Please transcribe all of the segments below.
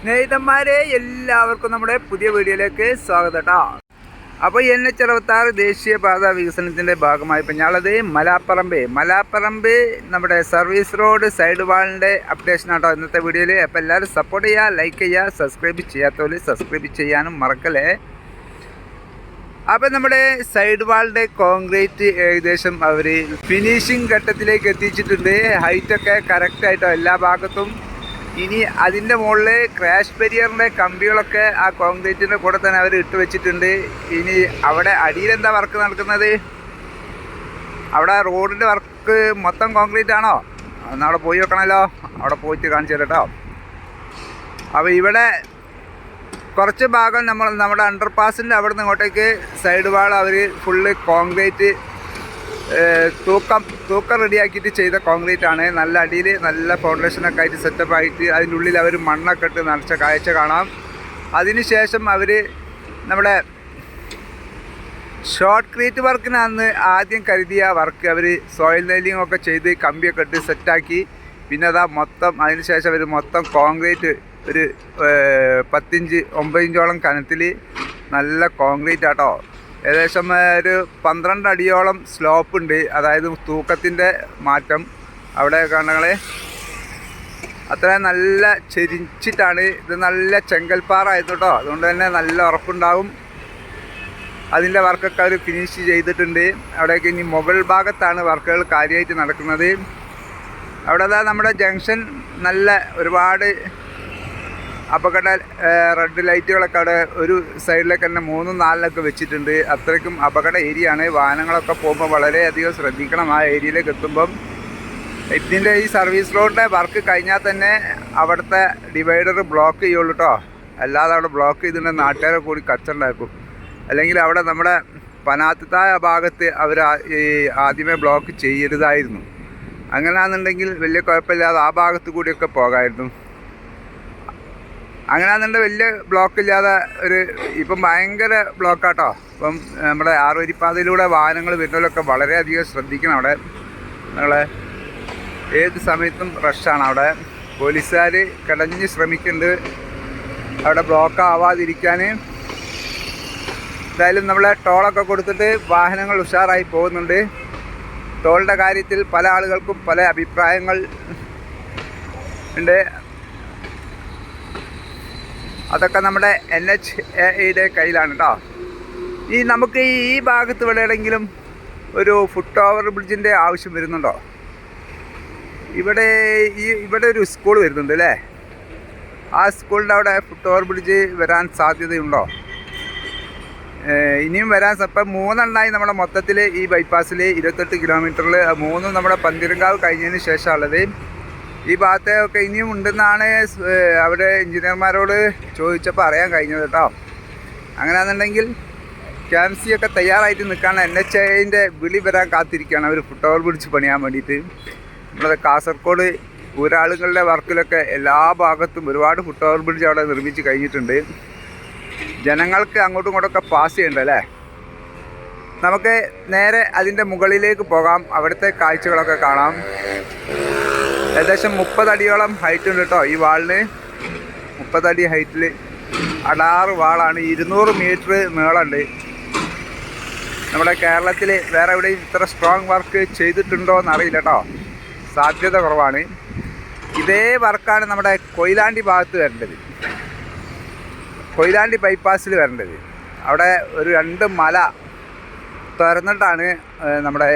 സ്നേഹിതന്മാരെ എല്ലാവർക്കും നമ്മുടെ പുതിയ വീഡിയോയിലേക്ക് സ്വാഗതം കേട്ടോ അപ്പോൾ എൻ എച്ച് അറുപത്താറ് ദേശീയപാത വികസനത്തിന്റെ ഭാഗമായി പെഞ്ഞാളത് മലാപ്പറമ്പ്. മലാപ്പറമ്പ് നമ്മുടെ സർവീസ് റോഡ് സൈഡ് വാളിന്റെ അപ്ഡേഷൻ ആട്ടോ ഇന്നത്തെ വീഡിയോയിൽ അപ്പോൾ എല്ലാവരും സപ്പോർട്ട് ചെയ്യുക ലൈക്ക് ചെയ്യുക സബ്സ്ക്രൈബ് ചെയ്യാത്തവർ സബ്സ്ക്രൈബ് ചെയ്യാനും മറക്കല്ലേ. അപ്പം നമ്മുടെ സൈഡ് വാളിന്റെ കോൺക്രീറ്റ് ഏകദേശം അവർ ഫിനിഷിംഗ് ഘട്ടത്തിലേക്ക് എത്തിച്ചിട്ടുണ്ട്. ഹൈറ്റൊക്കെ കറക്റ്റായിട്ടോ എല്ലാ ഭാഗത്തും. ഇനി അതിന്റെ മുകളിൽ ക്രാഷ് ബരിയറിന്റെ കമ്പികളൊക്കെ ആ കോൺക്രീറ്റിന്റെ കൂടെ തന്നെ അവർ ഇട്ട് വെച്ചിട്ടുണ്ട്. ഇനി അവിടെ അടിയിലെന്താ വർക്ക് നടക്കുന്നത്? അവിടെ റോഡിന്റെ വർക്ക് മൊത്തം കോൺക്രീറ്റ് ആണോ? എന്നാൽ അവിടെ പോയി വെക്കണമല്ലോ അവിടെ പോയിട്ട് കാണിച്ചു കേട്ടോ. അപ്പോൾ ഇവിടെ കുറച്ച് ഭാഗം നമ്മൾ നമ്മുടെ അണ്ടർ പാസിന്റെ അവിടെ നിന്ന് ഇങ്ങോട്ടേക്ക് സൈഡ് വാൾ അവർ ഫുള്ള് കോൺക്രീറ്റ് തൂക്കം തൂക്കം റെഡിയാക്കിയിട്ട് ചെയ്ത കോൺക്രീറ്റ് ആണ്. നല്ല അടിയിൽ നല്ല ഫൗണ്ടേഷനൊക്കെ ആയിട്ട് സെറ്റപ്പ് ആയിട്ട് അതിനുള്ളിൽ അവർ മണ്ണൊക്കെ ഇട്ട് നിറച്ച കാഴ്ച കാണാം. അതിനുശേഷം അവർ നമ്മുടെ ഷോർട്ട് ക്രീറ്റ് വർക്കിനാന്ന് ആദ്യം കരുതിയ വർക്ക് അവർ സോയിൽ നെയിലിംഗ് ഒക്കെ ചെയ്ത് കമ്പിയൊക്കെ ഇട്ട് സെറ്റാക്കി പിന്നെ അതാ മൊത്തം അതിനുശേഷം അവർ മൊത്തം കോൺക്രീറ്റ് ഒരു പത്തിഞ്ച് ഒമ്പത് ഇഞ്ചോളം കനത്തിൽ നല്ല കോൺക്രീറ്റ് ആട്ടോ. ഏകദേശം ഒരു പന്ത്രണ്ട് അടിയോളം സ്ലോപ്പ് ഉണ്ട്. അതായത് തൂക്കത്തിന്റെ മാറ്റം. അവിടെ കാണങ്ങളെ അത്ര നല്ല ചെരിച്ചിട്ടാണ് ഇത് നല്ല ചെങ്കൽപ്പാറ ആയിരുന്നു കേട്ടോ. അതുകൊണ്ട് തന്നെ നല്ല ഉറപ്പുണ്ടാവും. അതിന്റെ വർക്കൊക്കെ അവർ ഫിനിഷ് ചെയ്തിട്ടുണ്ട്. അവിടേക്ക് ഇനി മുകൾ ഭാഗത്താണ് വർക്കുകൾ കാര്യമായിട്ട് നടക്കുന്നത്. അവിടെ നമ്മുടെ ജംഗ്ഷൻ നല്ല ഒരുപാട് അപകട റെഡ് ലൈറ്റുകളൊക്കെ അവിടെ ഒരു സൈഡിലൊക്കെ തന്നെ മൂന്നും നാലിലൊക്കെ വെച്ചിട്ടുണ്ട്. അത്രയ്ക്കും അപകട ഏരിയ ആണ് വാഹനങ്ങളൊക്കെ പോകുമ്പോൾ വളരെയധികം ശ്രദ്ധിക്കണം ആ ഏരിയയിലേക്ക് എത്തുമ്പം. ഇതിന്റെ ഈ സർവീസ് റോഡിന്റെ വർക്ക് കഴിഞ്ഞാൽ തന്നെ അവിടുത്തെ ഡിവൈഡർ ബ്ലോക്ക് ചെയ്യുള്ളൂ കേട്ടോ അല്ലാതെ അവിടെ ബ്ലോക്ക് ചെയ്തിട്ട് നാട്ടുകാരെ കൂടി കച്ചുണ്ടാക്കും അല്ലെങ്കിൽ അവിടെ നമ്മുടെ പനാത്തായ ഭാഗത്ത് അവർ ഈ ആദ്യമേ ബ്ലോക്ക് ചെയ്യരുതായിരുന്നു. അങ്ങനെയാണെന്നുണ്ടെങ്കിൽ വലിയ കുഴപ്പമില്ലാതെ ആ ഭാഗത്ത് കൂടിയൊക്കെ പോകാമായിരുന്നു. അങ്ങനെയാണെന്നുണ്ടെങ്കിൽ വലിയ ബ്ലോക്ക് ഇല്ലാതെ ഒരു ഇപ്പം ഭയങ്കര ബ്ലോക്കാട്ടോ. ഇപ്പം നമ്മുടെ ആറുവരിപ്പാതയിലൂടെ വാഹനങ്ങൾ വരുന്നതിലൊക്കെ വളരെയധികം ശ്രദ്ധിക്കണം അവിടെ. നമ്മളെ ഏത് സമയത്തും റഷാണ് അവിടെ. പോലീസുകാർ കിടഞ്ഞ് ശ്രമിക്കുന്നുണ്ട്. അവിടെ ബ്ലോക്ക് ആവാതിരിക്കാൻ എന്തായാലും നമ്മളെ ടോളൊക്കെ കൊടുത്തിട്ട് വാഹനങ്ങൾ ഉഷാറായി പോകുന്നുണ്ട്. ടോളിന്റെ കാര്യത്തിൽ പല ആളുകൾക്കും പല അഭിപ്രായങ്ങൾ ഉണ്ട്. അതൊക്കെ നമ്മുടെ എൻ എച്ച് എയുടെ കയ്യിലാണ് കേട്ടോ ഈ നമുക്ക് ഈ ഭാഗത്ത് എവിടെയെങ്കിലും ഒരു ഫുട് ഓവർ ബ്രിഡ്ജിന്റെ ആവശ്യം വരുന്നുണ്ടോ? ഇവിടെ ഈ ഇവിടെ ഒരു സ്കൂൾ വരുന്നുണ്ട് അല്ലേ ആ സ്കൂളിന്റെ അവിടെ ഫുട് ഓവർ ബ്രിഡ്ജ് വരാൻ സാധ്യതയുണ്ടോ? ഇനിയും വരാൻ ഇപ്പം മൂന്നെണ്ണമായി നമ്മുടെ മൊത്തത്തിൽ ഈ ബൈപ്പാസിൽ ഇരുപത്തെട്ട് കിലോമീറ്ററിൽ മൂന്നും നമ്മുടെ പന്തിരങ്കാവ് കഴിഞ്ഞതിന് ശേഷമുള്ളത് ഈ ഭാഗത്തെയൊക്കെ ഇനിയും ഉണ്ടെന്നാണ് സ്- അവിടെ എഞ്ചിനീയർമാരോട് ചോദിച്ചപ്പോൾ അറിയാൻ കഴിഞ്ഞത് കേട്ടോ. അങ്ങനെയാണെന്നുണ്ടെങ്കിൽ ക്യാൻസി ഒക്കെ തയ്യാറായിട്ട് നിൽക്കുകയാണ്. എൻ എച്ച് ഐന്റെ വിളി വരാൻ കാത്തിരിക്കുകയാണ്. അവർ ഫുട്ബോൾ പിടിച്ച് പണിയാൻ വേണ്ടിയിട്ട്. നമ്മുടെ കാസർഗോഡ് ഊരാളുകളുടെ വർക്കിലൊക്കെ എല്ലാ ഭാഗത്തും ഒരുപാട് ഫുട്ബോൾ ബ്രിഡ്ജ് അവിടെ നിർമ്മിച്ച് കഴിഞ്ഞിട്ടുണ്ട്. ജനങ്ങൾക്ക് അങ്ങോട്ടും ഇങ്ങോട്ടൊക്കെ പാസ് ചെയ്യണ്ട അല്ലേ? നമുക്ക് നേരെ അതിന്റെ മുകളിലേക്ക് പോകാം. അവിടുത്തെ കാഴ്ചകളൊക്കെ കാണാം. ഏകദേശം മുപ്പതടിയോളം ഹൈറ്റ് ഉണ്ട് കേട്ടോ ഈ വാളിന്. മുപ്പതടി ഹൈറ്റിൽ അടാറ് വാളാണ്. ഇരുന്നൂറ് മീറ്റർ നീളമുണ്ട് നമ്മുടെ കേരളത്തിൽ വേറെ എവിടെയും ഇത്ര സ്ട്രോങ് വർക്ക് ചെയ്തിട്ടുണ്ടോ എന്നറിയില്ല കേട്ടോ സാധ്യത കുറവാണ്. ഇതേ വർക്കാണ് നമ്മുടെ കൊയിലാണ്ടി ഭാഗത്ത് വരേണ്ടത്. കൊയിലാണ്ടി ബൈപ്പാസിൽ വരേണ്ടത്. അവിടെ ഒരു രണ്ട് മല തുറന്നിട്ടാണ് നമ്മുടെ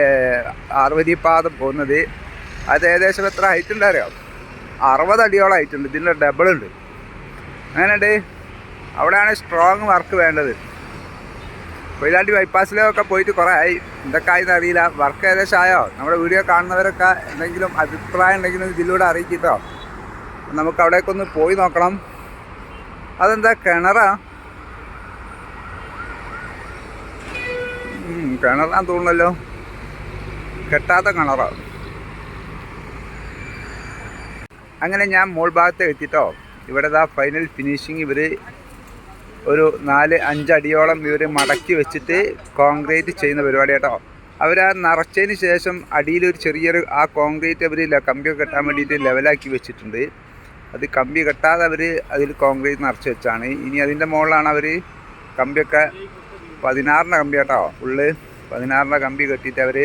ആറുവരി പാതം പോകുന്നത്. അത് ഏകദേശം എത്ര ഹൈറ്റ് ഉണ്ട് അറിയാം അറുപത് അടിയോളം ഹൈറ്റ് ഉണ്ട്. ഇതിന്റെ ഡബിൾ ഉണ്ട്. അങ്ങനെയുണ്ട് അവിടെയാണ് സ്ട്രോങ് വർക്ക് വേണ്ടത്. കൊയിലാണ്ടി ബൈപ്പാസിലൊക്കെ പോയിട്ട് കുറേ ആയി. എന്തൊക്കെ ആയെന്ന് അറിയില്ല. വർക്ക് ഏകദേശം ആയോ? നമ്മുടെ വീഡിയോ കാണുന്നവരൊക്കെ എന്തെങ്കിലും അഭിപ്രായം ഉണ്ടെങ്കിലും ഇതിലൂടെ അറിയിക്കട്ടോ. നമുക്ക് അവിടേക്കൊന്ന് പോയി നോക്കണം. അതെന്താ? കിണറാ? കിണറാന്ന് തോന്നുന്നല്ലോ. കെട്ടാത്ത കിണറാ. അങ്ങനെ ഞാൻ മോൾ ഭാഗത്ത് എത്തിട്ടോ. ഇവിടെ ദാ ഫൈനൽ ഫിനിഷിങ് ഇവർ ഒരു നാല് അഞ്ചടിയോളം ഇവർ മടക്കി വെച്ചിട്ട് കോൺക്രീറ്റ് ചെയ്യുന്ന പരിപാടി കേട്ടോ. അവർ ആ നിറച്ചതിന് ശേഷം അടിയിലൊരു ചെറിയൊരു ആ കോൺക്രീറ്റ് അവർ കമ്പി കെട്ടാൻ വേണ്ടിയിട്ട് ലെവലാക്കി വെച്ചിട്ടുണ്ട്. അത് കമ്പി കെട്ടാതെ അവർ അതിൽ കോൺക്രീറ്റ് നിറച്ച് വെച്ചാണ്. ഇനി അതിന്റെ മുകളിലാണ് അവർ കമ്പിയൊക്കെ പതിനാറിന്റെ കമ്പി കേട്ടോ ഉള്ളിൽ പതിനാറിന്റെ കമ്പി കെട്ടിയിട്ട് അവർ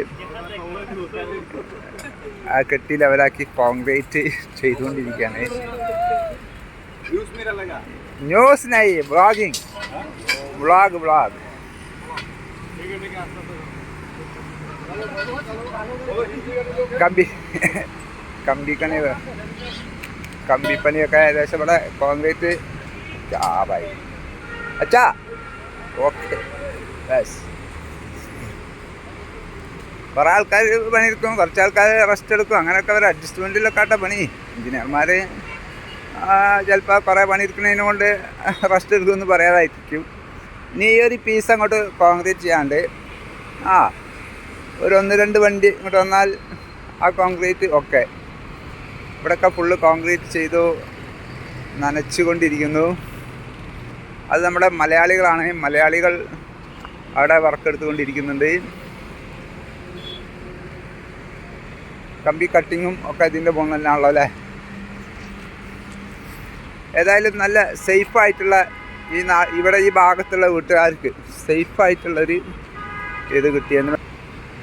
ആ കെട്ടി ലെവലാക്കി കോൺക്രീറ്റ് ചെയ്തുകൊണ്ടിരിക്കുകയാണ്. ന്യൂസ് നൈ വ്ളോഗിങ് വ്ളോഗ് വ്ളോഗ് കമ്പി കമ്പിക്കണി കമ്പിപ്പണിയൊക്കെ ഏകദേശം ഇവിടെ കോൺക്രീറ്റ്. ചാവായി. അച്ഛാ ഓക്കെ. യെസ് കുറേ ആൾക്കാർ പണിയെടുക്കും കുറച്ച് ആൾക്കാർ റെസ്റ്റ് എടുക്കും. അങ്ങനെയൊക്കെ ഒരു അഡ്ജസ്റ്റ്മെന്റിലൊക്കെ ആട്ടെ പണി. എഞ്ചിനീയർമാർ ചിലപ്പോൾ കുറേ പണിയെടുക്കുന്നതിന് കൊണ്ട് റെസ്റ്റ് എടുക്കുമെന്ന് പറയാതായിരിക്കും. ഇനി ഈ ഒരു പീസ് അങ്ങോട്ട് കോൺക്രീറ്റ് ചെയ്യാണ്ട് ആ ഒരു ഒന്ന് രണ്ട് വണ്ടി ഇങ്ങോട്ട് വന്നാൽ ആ കോൺക്രീറ്റ് ഓക്കെ ഇവിടെയൊക്കെ ഫുള്ള് കോൺക്രീറ്റ് ചെയ്തു നനച്ചുകൊണ്ടിരിക്കുന്നു. അത് നമ്മുടെ മലയാളികളാണ്. മലയാളികൾ അവിടെ വർക്ക് എടുത്തുകൊണ്ടിരിക്കുന്നുണ്ട്. കമ്പി കട്ടിങ്ങും ഒക്കെ ഇതിന്റെ മുകളിൽ തന്നെയാണല്ലോ അല്ലേ? ഏതായാലും നല്ല സേഫായിട്ടുള്ള ഈ നാ ഇവിടെ ഈ ഭാഗത്തുള്ള വീട്ടുകാർക്ക് സേഫായിട്ടുള്ളൊരു ഇത് കിട്ടിയെന്ന്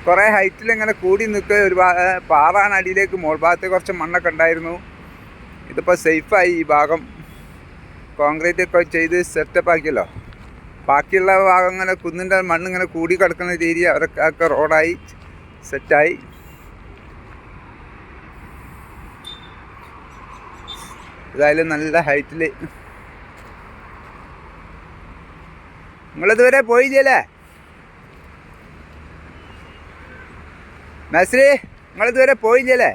കുറേ ഹൈറ്റിൽ ഇങ്ങനെ കൂടി നിൽക്കുക ഒരു പാറാണ് അടിയിലേക്ക് മോൾ ഭാഗത്ത് കുറച്ച് മണ്ണൊക്കെ ഉണ്ടായിരുന്നു. ഇതിപ്പോൾ സേഫായി ഈ ഭാഗം. കോൺക്രീറ്റ് ഒക്കെ ചെയ്ത് സെറ്റപ്പ് ആക്കിയല്ലോ. ബാക്കിയുള്ള ഭാഗം ഇങ്ങനെ കുന്നിന്റെ മണ്ണിങ്ങനെ കൂടി കിടക്കുന്ന രീതി അവരൊക്കെ റോഡായി സെറ്റായി ഏതായാലും നല്ല ഹൈറ്റിൽ നിങ്ങളിതുവരെ പോയില്ലേ നസ്രി നിങ്ങളിതുവരെ പോയില്ലേ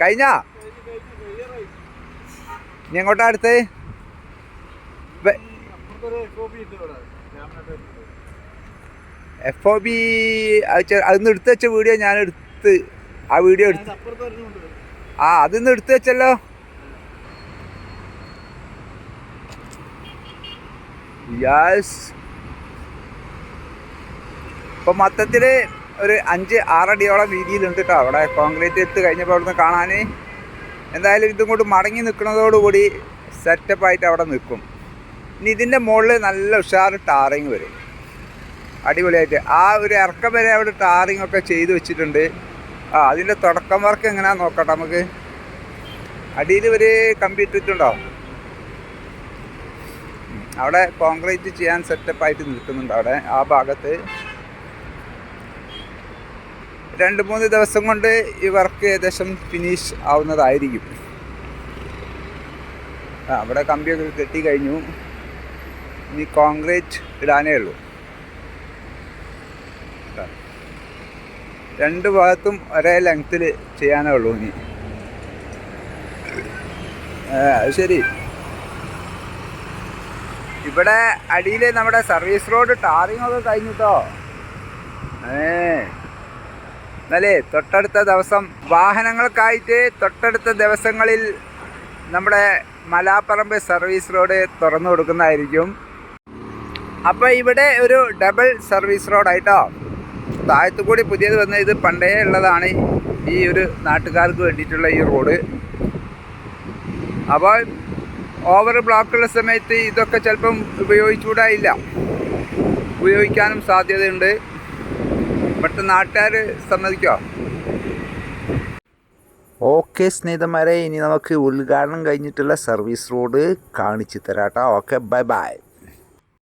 കഴിഞ്ഞാ? ഇനി എങ്ങോട്ടാ അടുത്ത്? എഫ് ഒ ബി അതൊന്ന് എടുത്ത് വെച്ച വീഡിയോ ഞാൻ എടുത്ത് ആ വീഡിയോ എടുത്ത് ആ അതൊന്ന് എടുത്ത് വെച്ചല്ലോ. യെസ് ഇപ്പൊ മൊത്തത്തിൽ ഒരു അഞ്ച് ആറടിയോളം വീതിയിലുണ്ട് കേട്ടോ അവിടെ കോൺക്രീറ്റ് എത്ത് കഴിഞ്ഞപ്പോൾ അവിടുന്ന് കാണാൻ എന്തായാലും ഇതും കൊണ്ട് മടങ്ങി നിൽക്കുന്നതോടുകൂടി സെറ്റപ്പായിട്ട് അവിടെ നിൽക്കും. ഇനി ഇതിന്റെ മുകളിൽ നല്ല ഉഷാർ ടാറിങ് വരും. അടിപൊളിയായിട്ട്. ആ ഒരു ഇറക്കം വരെ അവിടെ ടാറിങ് ഒക്കെ ചെയ്ത് വെച്ചിട്ടുണ്ട്. ആ അതിന്റെ തുടക്കം വർക്ക് എങ്ങനെയാണെന്ന് നോക്കട്ടെ നമുക്ക്. അടിയിൽ ഒരു കമ്പ്യൂട്ടർ ഇട്ടുണ്ടാവും. അവിടെ കോൺക്രീറ്റ് ചെയ്യാൻ സെറ്റപ്പായിട്ട് നിൽക്കുന്നുണ്ട് അവിടെ ആ ഭാഗത്ത്. രണ്ട് മൂന്ന് ദിവസം കൊണ്ട് ഈ വർക്ക് ഏകദേശം ഫിനിഷ് ആവുന്നതായിരിക്കും. അവിടെ കമ്പിയൊക്കെ കെട്ടി കഴിഞ്ഞു. ഇനി കോൺക്രീറ്റ് ഇടാനേ ഉള്ളൂ. രണ്ട് ഭാഗത്തും ഒരേ ലെങ്ത്തിൽ ചെയ്യാനേ ഉള്ളൂ ഇനി. ശരി. ഇവിടെ അടിയിൽ നമ്മുടെ സർവീസ് റോഡ് ടാറിങ് ഒക്കെ കഴിഞ്ഞിട്ടോ? ഏ. എന്നാലേ തൊട്ടടുത്ത ദിവസം വാഹനങ്ങൾക്കായിട്ട് തൊട്ടടുത്ത ദിവസങ്ങളിൽ നമ്മുടെ മലാപ്പറമ്പ് സർവീസ് റോഡ് തുറന്നു കൊടുക്കുന്നതായിരിക്കും. അപ്പോൾ ഇവിടെ ഒരു ഡബിൾ സർവീസ് റോഡായിട്ടോ താഴത്തു കൂടി പുതിയത് വന്ന ഇത് പണ്ടേ ഉള്ളതാണ് ഈ ഒരു നാട്ടുകാർക്ക് വേണ്ടിയിട്ടുള്ള ഈ റോഡ് അപ്പോൾ ഓവർ ബ്ലോക്കുള്ള സമയത്ത് ഇതൊക്കെ ചിലപ്പം ഉപയോഗിച്ചുകൂടായില്ല. ഉപയോഗിക്കാനും സാധ്യതയുണ്ട്. ഇവിടുത്തെ നാട്ടുകാർ സമ്മതിക്കോ? ഓക്കെ സ്നേഹിതന്മാരെ ഇനി നമുക്ക് ഉദ്ഘാടനം കഴിഞ്ഞിട്ടുള്ള സർവീസ് റോഡ് കാണിച്ചു തരാട്ടോ. Okay bye bye.